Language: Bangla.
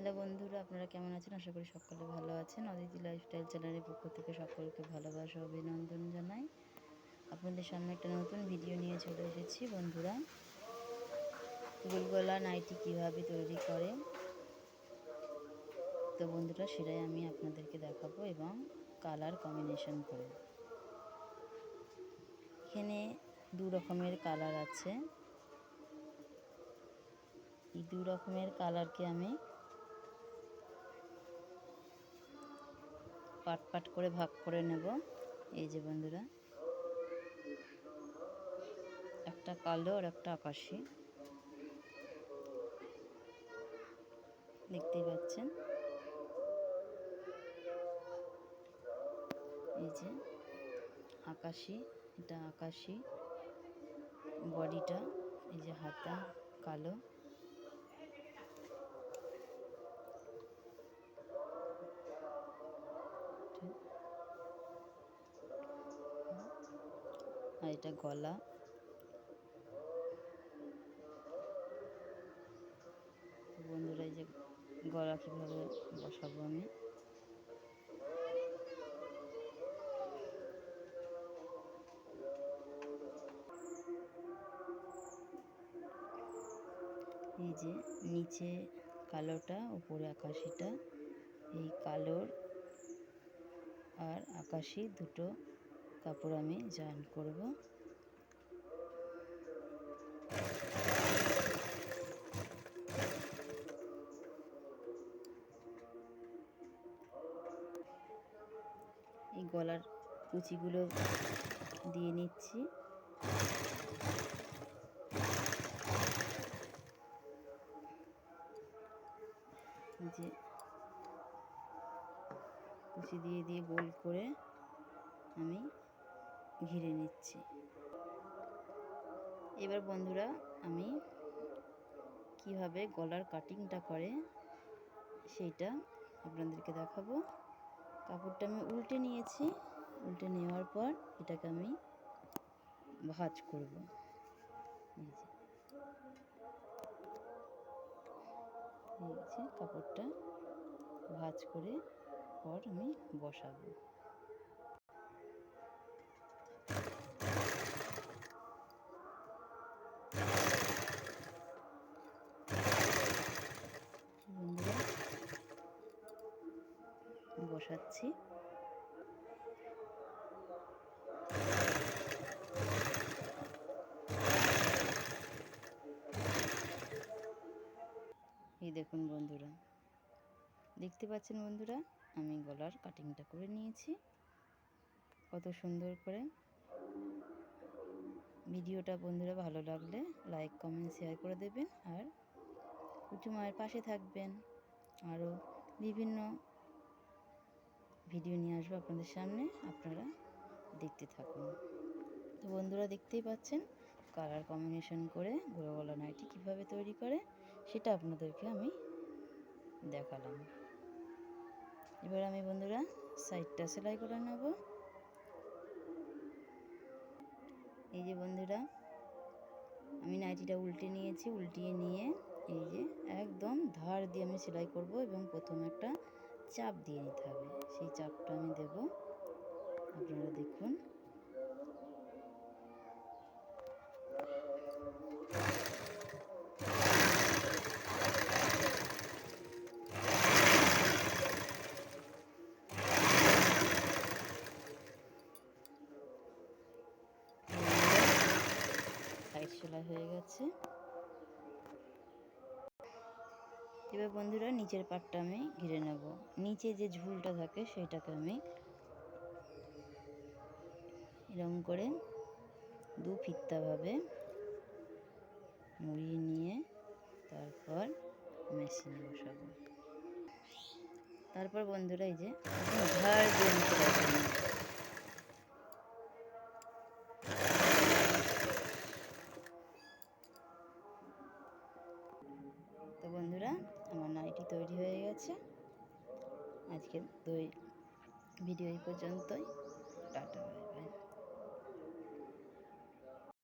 হ্যালো বন্ধুরা, আপনারা কেমন আছেন? আশা করি সকলে ভালো আছেন। অদিতি লাইফস্টাইল চ্যানেলের পক্ষ থেকে সকলকে ভালোবাসা অভিনন্দন জানাই। আপনাদের সামনে একটা নতুন ভিডিও নিয়ে চলে এসেছি বন্ধুরা। গোলগলা নাইটি কীভাবে তৈরি করে তো বন্ধুরা, সেটাই আমি আপনাদেরকে দেখাবো এবং কালার কম্বিনেশন করে। এখানে দু রকমের কালার আছে। এই দু রকমের কালারকে আমি পাট পাট করে ভাগ করে নেব। এই যে বন্ধুরা, একটা কালো আর একটা আকাশি। দেখতেই পাচ্ছেন? এই যে আকাশি, এটা আকাশি। বডিটা, এই যে হাতা, কালো। আর এটা গলা। বন্ধুরা, এই যে গলা কীভাবে বসাবো আমি? এই যে নিচে কালোটা, উপরে আকাশিটা। এই কালোর আর আকাশি দুটো কাপড় আমি জয়েন করব। এই গলার কুচিগুলো দিয়ে নিচ্ছি। যে কুচি দিয়ে দিয়ে গোল করে আমি ঘিরে নিচ্ছি। এবার বন্ধুরা, আমি কীভাবে গলার কাটিংটা করে সেইটা আপনাদেরকে দেখাবো। কাপড়টা আমি উল্টে নিয়েছি। উল্টে নেওয়ার পর এটাকে আমি ভাজ করব। কাপড়টা ভাজ করে পর আমি বসাবো। বসাচ্ছি। এই দেখুন বন্ধুরা। দেখতে পাচ্ছেন বন্ধুরা? আমি গলার কাটিংটা করে নিয়েছি। কত সুন্দর করে। ভিডিওটা বন্ধুরা ভালো লাগলে লাইক কমেন্ট শেয়ার করে দেবেন। আর কুচু মায়ের পাশে থাকবেন। আরও বিভিন্ন ভিডিও নিয়ে আসব আপনাদের সামনে, আপনারা দেখতে থাকুন। তো বন্ধুরা দেখতেই পাচ্ছেন, কালার কম্বিনেশন করে গোলা গলা নাইটি কীভাবে তৈরি করে, সেটা আপনাদেরকে আমি দেখালাম। এবার আমি বন্ধুরা সাইডটা সেলাই করে নেব। এই যে বন্ধুরা, আমি নাইটিটা উল্টে নিয়েছি, উল্টিয়ে নিয়ে এই যে একদম ধার দিয়ে আমি সেলাই করব এবং প্রথম একটা চাপ দিয়ে নিতে হবে। সেই চাপটা আমি দেব। আপনারা দেখুন। সাইড সেলাই হয়ে গেছে। এবার বন্ধুরা নিচের পাটটা আমি ঘিরে নেব। নিচে যে ঝুলটা থাকে সেটাকে আমি এরকম করে দু ফিত্তাভাবে মুড়িয়ে নিয়ে তারপর মেশিনে বসাবো। তারপর বন্ধুরা এই যে ঝাড় দিয়ে তৈরি আজকের দুই আজকে দই ভিডিও এই পর্যন্তই। টাটা।